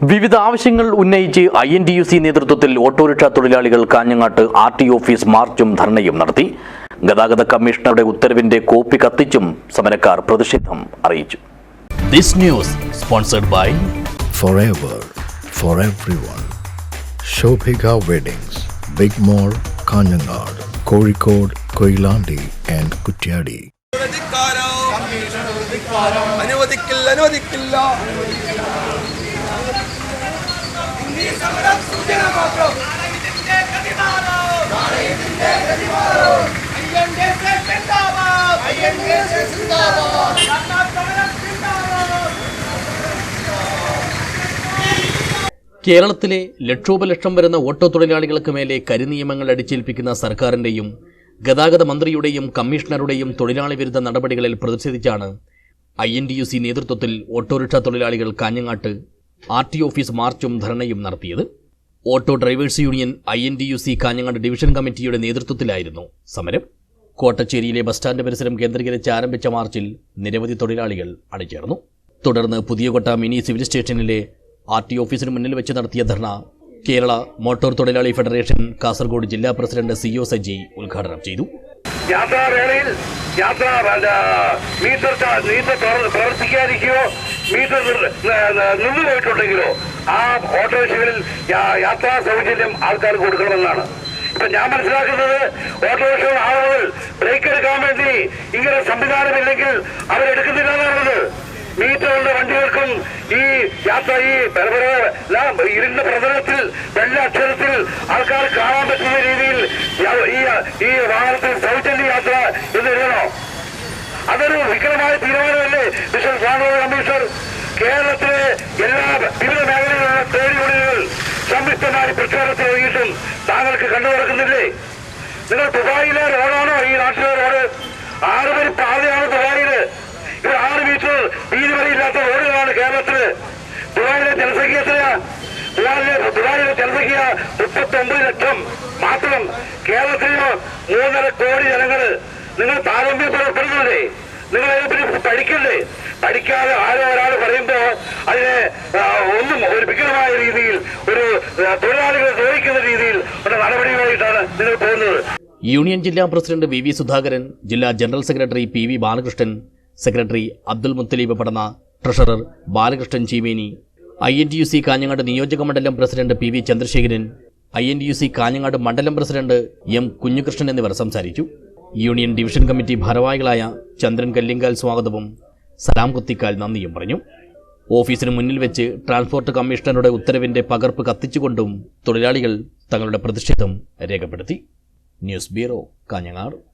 വിവിധ ആവശ്യങ്ങൾ ഉന്നയിച്ച് I N T U C നേതൃത്വത്തിൽ ഓട്ടോറിക്ഷ തൊഴിലാളികൾ കാഞ്ഞങ്ങാട്ട് ആർ ടി ഓഫീസ് മാർച്ചും ധർണയും നടത്തി ഗതാഗത കമ്മീഷണറുടെ ഉത്തരവിന്റെ കോപ്പി കത്തിച്ചും സമരക്കാർ പ്രതിഷേധം അറിയിച്ചു This news sponsored by forever for everyone. Shobhika Weddings, Big Mall, Kanyanad, Kozhikode, Koilandi and Kutyadi. ധിക്കാരം. അനുവദിക്കില്ല അനുവദിക്കില്ല കേരളത്തിലെ ലക്ഷോപലക്ഷം വരുന്ന ഓട്ടോ തൊഴിലാളികൾക്ക് മേലെ കരിനിയമങ്ങൾ അടിച്ചേൽപ്പിക്കുന്ന സർക്കാരിന്റെയും ഗതാഗത മന്ത്രിയുടെയും കമ്മീഷണറുടെയും തൊഴിലാളി വിരുദ്ധ നടപടികളിൽ പ്രതിഷേധിച്ചാണ് I N D U C നേതൃത്വത്തിൽ ഓട്ടോറിക്ഷ തൊഴിലാളികൾ കാഞ്ഞങ്ങാട്ട് ആർ ടി ഓഫീസ് മാർച്ചും ധർണയും നടത്തിയത്. Auto drivers union I N D U C Kanhangad division കമ്മിറ്റിയുടെ നേതൃത്വത്തിലായിരുന്നു സമരം. കോട്ടച്ചേരിയിലെ ബസ് സ്റ്റാൻഡ് പരിസരം കേന്ദ്രീകരിച്ച് ആരംഭിച്ച മാർച്ചിൽ നിരവധി തൊഴിലാളികൾ അണിചേർന്നു. തുടർന്ന് പുതിയകൊട്ട മിനി സിവിൽ സ്റ്റേഷനിലെ ആർ ടി ഓഫീസിന് മുന്നിൽ വെച്ച് നടത്തിയ ധർണ കേരള മോട്ടോർ തൊഴിലാളി ഫെഡറേഷൻ കാസർഗോഡ് ജില്ലാ പ്രസിഡന്റ് സി ഒ സജി ഉദ്ഘാടനം ചെയ്തു. മീറ്റർ മീറ്റർ നിന്നു പോയിട്ടുണ്ടെങ്കിലോ ആ യാത്രാ സൗജന്യം ആൾക്കാർക്ക് കൊടുക്കണമെന്നാണ്. ഇപ്പൊ ഞാൻ മനസ്സിലാക്കുന്നത് ഓട്ടോറിക്ഷ ആളുകൾ ബ്രേക്ക് എടുക്കാൻ വേണ്ടി ഇങ്ങനെ സംവിധാനമില്ലെങ്കിൽ അവരെടുക്കുന്നില്ല എന്നാണത് മീറ്ററുള്ള വണ്ടികൾക്കും ഈ യാത്ര ഈ പര- പര- ലാ- ഇരുണ്ട പ്രതലത്തിൽ വെള്ള അക്ഷരത്തിൽ ആൾക്കാർ കാണാൻ പറ്റുന്ന രീതിയിൽ ഈ ഈ വാഹനത്തിൽ സൗജന്യ യാത്ര എന്ന് എഴുതണോ? അതൊരു വിക്രമായ തീരുമാനമല്ലേ മിസ്റ്റർ സ്വാമി കമ്മീഷണർ കേരളത്തിലെ എല്ലാ വിവിധ മേഖലകളിലുള്ള ട്രേഡ് യൂണിയനുകൾ സംയുക്തമായി പ്രക്ഷോഭത്തിൽ ഒഴുകിയിട്ടും താങ്കൾക്ക് കണ്ടു നടക്കുന്നില്ലേ? നിങ്ങൾ ദുബായിലെ റോഡാണോ ഈ നാട്ടിലെ റോഡ് ആറ് പേര് പാതയാണ് ദുബായിൽ. ഇത് ആറ് മീറ്റർ വീതി വരെയില്ലാത്ത റോഡുകളാണ് കേരളത്തിൽ. ദുബായിലെ ജനസംഖ്യ എത്രയാ ദുബായിലെ ദുബായിലെ ജനസംഖ്യ മുപ്പത്തൊമ്പത് ലക്ഷം മാത്രം. കേരളത്തിലോ മൂന്നര കോടി ജനങ്ങൾ. നിങ്ങൾ താരതമ്യപ്പെടുന്നില്ലേ നിങ്ങൾ അതിനെപ്പറ്റി പഠിക്കണ്ടേ പഠിക്കാതെ ആരോ ഒരാൾ പറയുമ്പോ അതിനെ ഒന്നും ഒരു വികലമായ രീതിയിൽ ഒരു തൊഴിലാളികളെ ദ്രോഹിക്കുന്ന യൂണിയൻ ജില്ലാ പ്രസിഡന്റ് വി വി സുധാകരൻ ജില്ലാ general secretary P V Balakrishnan secretary Abdul Muthaleeb Padanna treasurer Balakrishnan Cheemeni I N T U C Kanhangad നിയോജക മണ്ഡലം president P V Chandrasekharan I N T U C Kanhangad മണ്ഡലം president M Kunjukrishnan എന്നിവർ സംസാരിച്ചു. Union division committee ഭാരവാഹികളായ ചന്ദ്രൻ കല്ലിങ്കാൽ സ്വാഗതവും സലാം കുത്തിക്കാൽ നന്ദിയും പറഞ്ഞു. ഓഫീസിന് മുന്നിൽ വെച്ച് ട്രാൻസ്പോർട്ട് കമ്മീഷണറുടെ ഉത്തരവിന്റെ പകർപ്പ് കത്തിച്ചുകൊണ്ടും തൊഴിലാളികൾ തങ്ങളുടെ പ്രതിഷേധം രേഖപ്പെടുത്തി. News bureau Kanhangad.